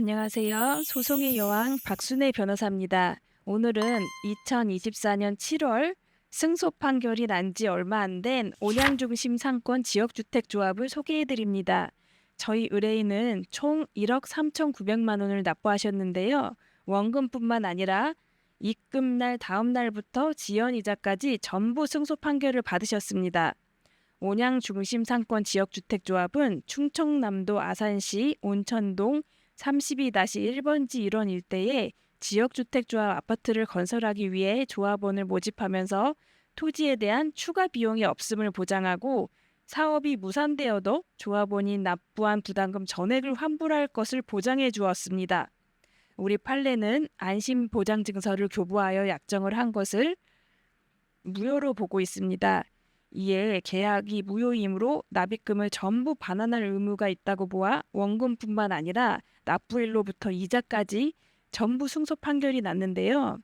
안녕하세요. 소송의 여왕 박순애 변호사입니다. 오늘은 2024년 7월 승소 판결이 난 지 얼마 안 된 온양 중심 상권 지역주택 조합을 소개해 드립니다. 저희 의뢰인은 총 1억 3,900만 원을 납부하셨는데요. 원금뿐만 아니라 입금 날 다음 날부터 지연 이자까지 전부 승소 판결을 받으셨습니다. 온양 중심 상권 지역주택 조합은 충청남도 아산시 온천동 32-1번지 1원 일대에 지역주택조합 아파트를 건설하기 위해 조합원을 모집하면서 토지에 대한 추가 비용이 없음을 보장하고 사업이 무산되어도 조합원이 납부한 부담금 전액을 환불할 것을 보장해 주었습니다. 우리 판례는 안심 보장 증서를 교부하여 약정을 한 것을 무효로 보고 있습니다. 이에 계약이 무효이므로 납입금을 전부 반환할 의무가 있다고 보아 원금뿐만 아니라 납부일로부터 이자까지 전부 승소 판결이 났는데요.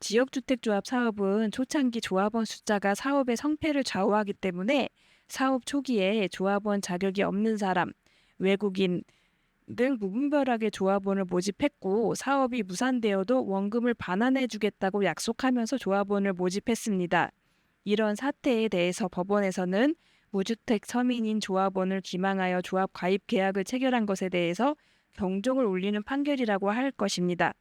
지역주택조합 사업은 초창기 조합원 숫자가 사업의 성패를 좌우하기 때문에 사업 초기에 조합원 자격이 없는 사람, 외국인 등 무분별하게 조합원을 모집했고 사업이 무산되어도 원금을 반환해 주겠다고 약속하면서 조합원을 모집했습니다. 이런 사태에 대해서 법원에서는 무주택 서민인 조합원을 기망하여 조합 가입 계약을 체결한 것에 대해서 경종을 울리는 판결이라고 할 것입니다.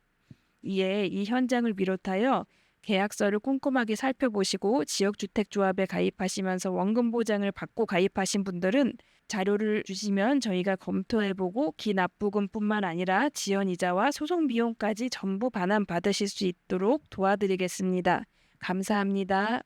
이에 이 현장을 비롯하여 계약서를 꼼꼼하게 살펴보시고 지역주택조합에 가입하시면서 원금 보장을 받고 가입하신 분들은 자료를 주시면 저희가 검토해보고 기납부금뿐만 아니라 지연 이자와 소송 비용까지 전부 반환 받으실 수 있도록 도와드리겠습니다. 감사합니다.